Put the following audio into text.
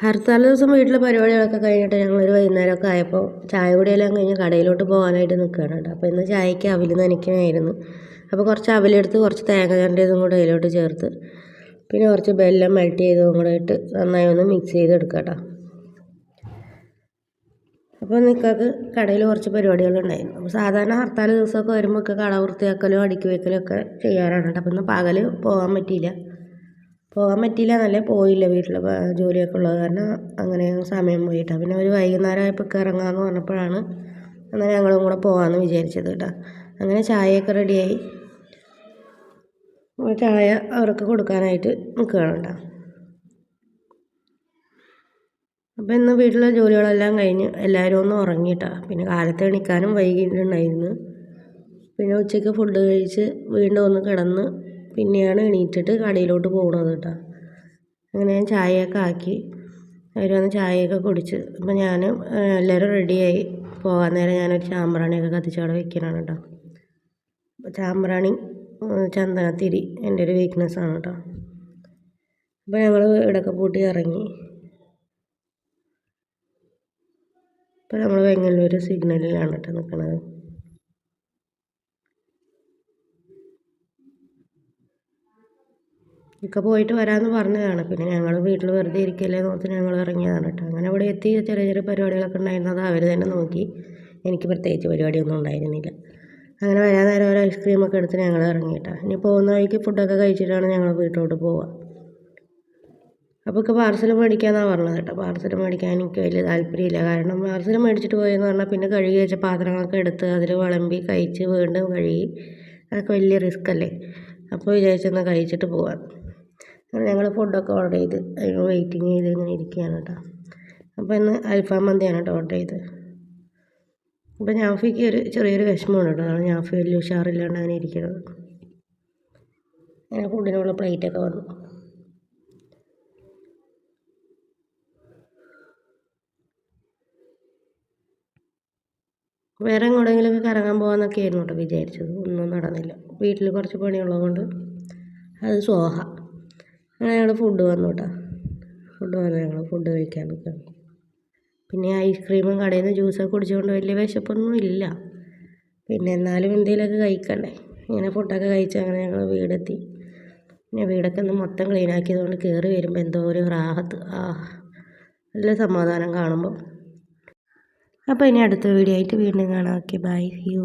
ഹർത്താൽ ദിവസം വീട്ടിലെ പരിപാടികളൊക്കെ കഴിഞ്ഞിട്ട് ഞങ്ങളൊരു വൈകുന്നേരമൊക്കെ ആയപ്പോൾ ചായ കുടിയെല്ലാം കഴിഞ്ഞ് കടയിലോട്ട് പോകാനായിട്ട് നിൽക്കുകയാണ് കേട്ടോ. അപ്പോൾ ഇന്ന് ചായക്ക് അവിൽ നനയ്ക്കണമായിരുന്നു അപ്പോൾ കുറച്ച് അവിലെടുത്ത് കുറച്ച് തേങ്ങ ചരണ്ടിയതും കൂടെ അതിലോട്ട് ചേർത്ത് പിന്നെ കുറച്ച് ബെല്ലം മെൽറ്റ് ചെയ്തതും കൂടെ ഇട്ട് നന്നായി ഒന്ന് മിക്സ് ചെയ്തെടുക്കുക കേട്ടോ. അപ്പോൾ നിൽക്കാക്ക് കടയിൽ കുറച്ച് പരിപാടികളുണ്ടായിരുന്നു. അപ്പോൾ സാധാരണ ഹർത്താൽ ദിവസമൊക്കെ വരുമ്പോൾ ഒക്കെ കട വൃത്തിയാക്കലും അടുക്കി വയ്ക്കലോ ഒക്കെ ചെയ്യാറാണ് കേട്ടോ. അപ്പോൾ ഇന്ന് പകൽ പോകാൻ പറ്റിയില്ല. പോകാൻ പറ്റിയില്ല. എന്നല്ലേ പോയില്ല വീട്ടിൽ ജോലിയൊക്കെ ഉള്ളത് കാരണം അങ്ങനെ സമയം പോയിട്ടാണ് പിന്നെ ഒരു വൈകുന്നേരം ആയപ്പോൾ ഇറങ്ങാമെന്ന് പറഞ്ഞപ്പോഴാണ് അങ്ങനെ ഞങ്ങളും കൂടെ പോകാമെന്ന് വിചാരിച്ചത് കേട്ടോ. അങ്ങനെ ചായയൊക്കെ റെഡിയായി. ചായ അവർക്ക് കൊടുക്കാനായിട്ട് നിൽക്കുകയാണ് കേട്ടോ. അപ്പോൾ ഇന്ന് വീട്ടിലെ ജോലികളെല്ലാം കഴിഞ്ഞ് എല്ലാവരും ഒന്ന് ഉറങ്ങിയിട്ടാ. പിന്നെ കാലത്ത് എണീക്കാനും വൈകിട്ടുണ്ടായിരുന്നു പിന്നെ ഉച്ചയ്ക്ക് ഫുഡ് കഴിച്ച് വീണ്ടും ഒന്ന് കിടന്ന് പിന്നെയാണ് എണീറ്റിട്ട് കടയിലോട്ട് പോകണത് കേട്ടോ. അങ്ങനെ ഞാൻ ചായയൊക്കെ ആക്കി. അവർ വന്ന് ചായയൊക്കെ കുടിച്ച്. അപ്പം ഞാൻ എല്ലാവരും റെഡിയായി. പോകാൻ നേരം ഞാനൊരു ചാമ്പ്രാണിയൊക്കെ കത്തിച്ച് അവിടെ വെക്കലാണ് കേട്ടോ. ചാമ്പ്രാണി ചന്ദനത്തിരി എന്റെ ഒരു വീക്ക്നെസ്സാണ് കേട്ടോ. അപ്പോൾ ഞങ്ങൾ ഇടയ്ക്ക് പൂട്ടി ഇറങ്ങി. ഇപ്പോൾ നമ്മൾ വെങ്ങല്ലൂർ സിഗ്നലിലാണ് കേട്ടോ നിൽക്കുന്നത് ഇക്ക പോയിട്ട് വരാമെന്ന് പറഞ്ഞതാണ്. പിന്നെ ഞങ്ങൾ വീട്ടിൽ വെറുതെ ഇരിക്കല്ലേ നോക്കി ഞങ്ങൾ ഇറങ്ങിയതാണ് കേട്ടോ അങ്ങനെ ഇവിടെ എത്തി ചെറിയ ചെറിയ പരിപാടികളൊക്കെ ഉണ്ടായിരുന്നത് അവർ തന്നെ നോക്കി. എനിക്ക് പ്രത്യേകിച്ച് പരിപാടിയൊന്നും ഉണ്ടായിരുന്നില്ല. അങ്ങനെ വരാൻ നേരം ഒരു ഐസ്ക്രീമൊക്കെ എടുത്ത് ഞങ്ങൾ ഇറങ്ങിയിട്ടാണ് ഇനി പോകുന്ന വഴിക്ക് ഫുഡൊക്കെ കഴിച്ചിട്ടാണ് ഞങ്ങൾ വീട്ടിലോട്ട് പോവുക അപ്പോൾ ഒക്കെ പാർസൽ മേടിക്കാമെന്നാണ് പറഞ്ഞത് കേട്ടോ. പാർസൽ മേടിക്കാൻ എനിക്ക് വലിയ താല്പര്യമില്ല. കാരണം പാർസൽ മേടിച്ചിട്ട് പോയെന്ന് പറഞ്ഞാൽ പിന്നെ കഴുകി വെച്ച പാത്രങ്ങളൊക്കെ എടുത്ത് അതിൽ വിളമ്പി കഴിച്ച് വീണ്ടും കഴുകി. അതൊക്കെ വലിയ റിസ്ക് അല്ലേ? അപ്പോൾ വിചാരിച്ചൊന്ന് കഴിച്ചിട്ട് പോവാം അങ്ങനെ ഞങ്ങൾ ഫുഡൊക്കെ ഓർഡർ ചെയ്ത് അതിന് വെയിറ്റിംഗ് ചെയ്ത് ഇങ്ങനെ ഇരിക്കുകയാണ് കേട്ടോ. അപ്പോൾ ഇന്ന് അൽഫാം മന്തിയാണ് കേട്ടോ ഓർഡർ ചെയ്ത് അപ്പോൾ ഞാഫിക്ക് ഒരു ചെറിയൊരു വിഷമമാണ് കേട്ടോ അതാണ് ഞാഫി വലിയ ഉഷാറില്ലാണ്ട് അങ്ങനെ ഇരിക്കുന്നത് അങ്ങനെ ഫുഡിനുള്ള പ്ലേറ്റൊക്കെ വന്നു. വേറെ എങ്ങോട്ടെങ്കിലുമൊക്കെ കറങ്ങാൻ പോകാമെന്നൊക്കെ ആയിരുന്നു കേട്ടോ വിചാരിച്ചത് ഒന്നും നടന്നില്ല. വീട്ടിൽ കുറച്ച് പണിയുള്ളതുകൊണ്ട് അത് സോഹ. അങ്ങനെ ഞങ്ങൾ ഫുഡ് വന്നു കേട്ടോ ഫുഡ് വന്നു ഞങ്ങൾ ഫുഡ് കഴിക്കാൻ നിൽക്കുകയാണ് പിന്നെ ഐസ്ക്രീമും കടയിൽ നിന്ന് ജ്യൂസൊക്കെ കുടിച്ചുകൊണ്ട് വലിയ വിശപ്പൊന്നും ഇല്ല. പിന്നെ എന്നാലും എന്തെങ്കിലുമൊക്കെ കഴിക്കണ്ടേ. ഇങ്ങനെ ഫുഡൊക്കെ കഴിച്ച് അങ്ങനെ ഞങ്ങൾ വീടെത്തി. പിന്നെ വീടൊക്കെ ഒന്ന് മൊത്തം ക്ലീൻ ആക്കിയതുകൊണ്ട് കയറി വരുമ്പോൾ എന്തോ ഒരു റാഹത്ത്. ആ നല്ല സമാധാനം കാണുമ്പോൾ അപ്പോൾ ഇനി അടുത്ത വീഡിയോ ആയിട്ട് വീണ്ടും കാണാം. Okay bye U